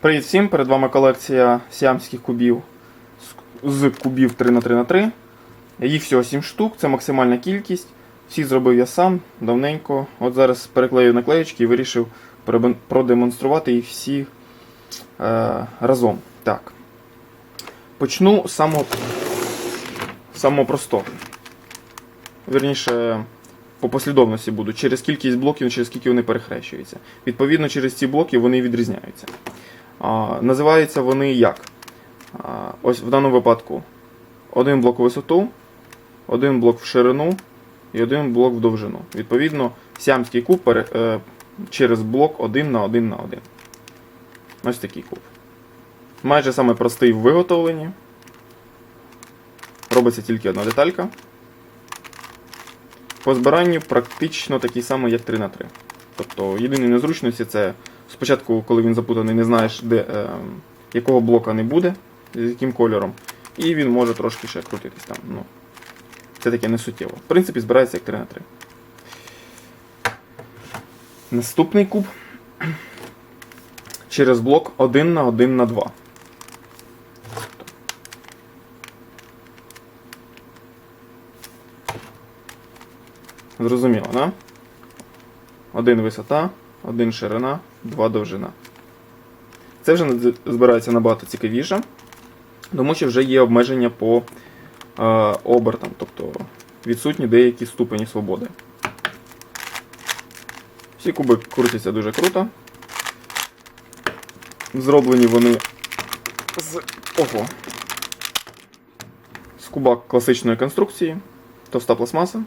Привіт всім! Перед вами колекція сіамських кубів з- кубів 3х3х3. Їх всього 7 штук, це максимальна кількість. Всі зробив я сам давненько. От зараз переклею наклеєчки і вирішив продемонструвати їх всі е, разом. Так. Почну з самого, самого простого. Вірніше, по послідовності буду. Через кількість блоків, через скільки вони перехрещуються. Відповідно, через ці блоки вони відрізняються. Називаються вони як? Ось в даному випадку один блок у висоту, один блок в ширину і один блок в довжину. Відповідно, сіамський куб е, через блок 1 на 1 на 1. Ось такий куб. Майже саме простий в виготовленні. Робиться тільки одна деталька. По збиранню практично такий самий, як 3 на 3 Тобто єдині незручності це спочатку, коли він запутаний, не знаєш, де, е, якого блока не буде, з яким кольором. І він може трошки ще крутитись там. Ну, це таке не суттєво. В принципі, збирається як 3 на 3 Наступний куб через блок 1 на 1 на 2. Зрозуміло, да? Один висота, один ширина, два довжина. Це вже збирається набагато цікавіше, тому що вже є обмеження по е, обертам, тобто відсутні деякі ступені свободи. Всі куби крутяться дуже круто. Зроблені вони з. Ого. З куба класичної конструкції. Товста пластмаса.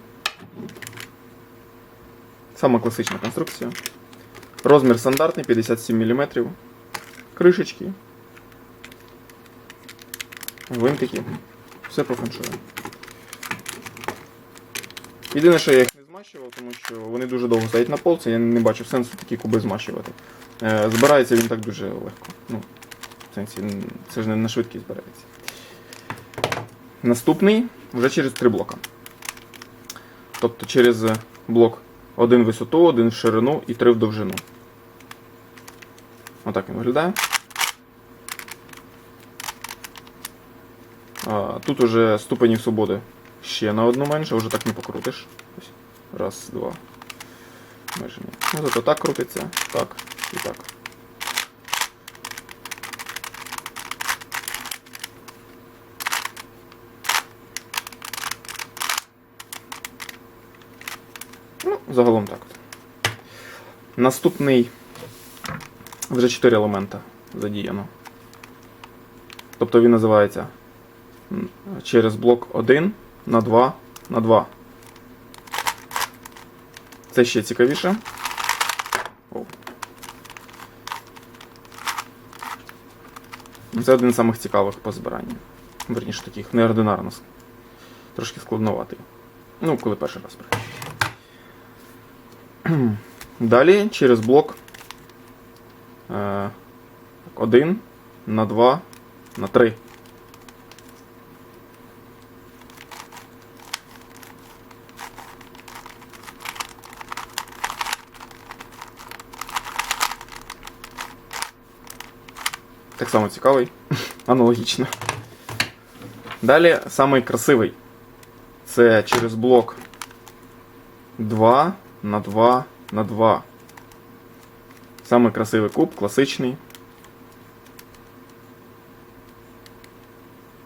Сама класична конструкція. Розмір стандартний 57 мм. Кришечки. Гвинтики. Все по феншую. Єдине, що я їх не змащував, тому що вони дуже довго стоять на полці, я не бачив сенсу такі куби змащувати. Е, збирається він так дуже легко. Ну, в сенсі, це ж не на швидкість збирається. Наступний вже через три блока. Тобто через блок один в висоту, один в ширину і три в довжину. Отак він виглядає. А, тут уже ступенів свободи ще на одну менше, вже так не покрутиш. Раз, два. Майже ні. Ну, зато так крутиться, так і так. Ну, загалом так. Наступний вже 4 елемента задіяно. Тобто він називається через блок 1 на 2 на 2. Це ще цікавіше. Це один з самих цікавих по збиранню. Верніше таких неординарно. Трошки складноватий. Ну, коли перший раз збираєш. Далі через блок 1 на 2 на 3. Так само цікавий. Аналогічно. Далі самий красивий. Це через блок 2 на 2 на 2. Самий красивий куб, класичний.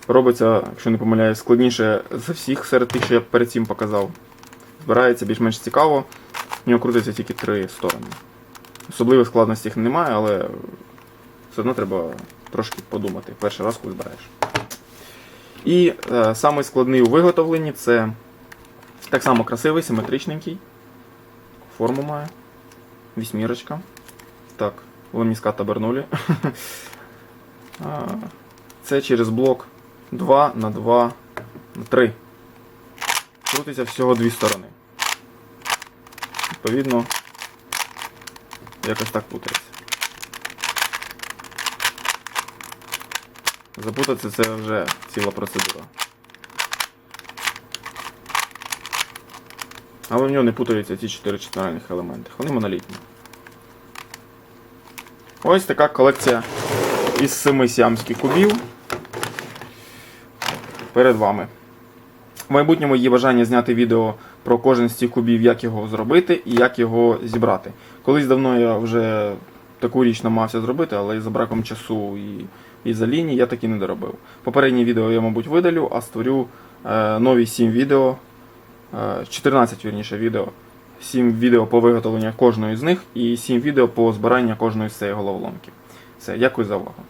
Робиться, якщо не помиляюсь, складніше за всіх серед тих, що я перед цим показав. Збирається більш-менш цікаво. В нього крутиться тільки три сторони. Особливих складностей їх немає, але все одно треба трошки подумати перший раз, коли збираєш. І е, самий складний у виготовленні це так само красивий, симетричненький. Форму має. Вісьмірочка. Так, ламіскат обернули. Це через блок 2 на 2 на 3. Крутиться всього дві сторони. Відповідно, якось так путається. Запутатися це вже ціла процедура. Але в нього не путаються ці чотири чотиральних елементи. Вони монолітні. Ось така колекція із семи сіамських кубів. Перед вами. В майбутньому є бажання зняти відео про кожен з цих кубів, як його зробити і як його зібрати. Колись давно я вже таку річ намагався зробити, але за браком часу і, і за лінії я таки не доробив. Попереднє відео я, мабуть, видалю, а створю е, нові 7 відео, 14 вірніше відео. 7 відео по виготовленню кожної з них і 7 відео по збиранню кожної з цієї головоломки. Все, дякую за увагу.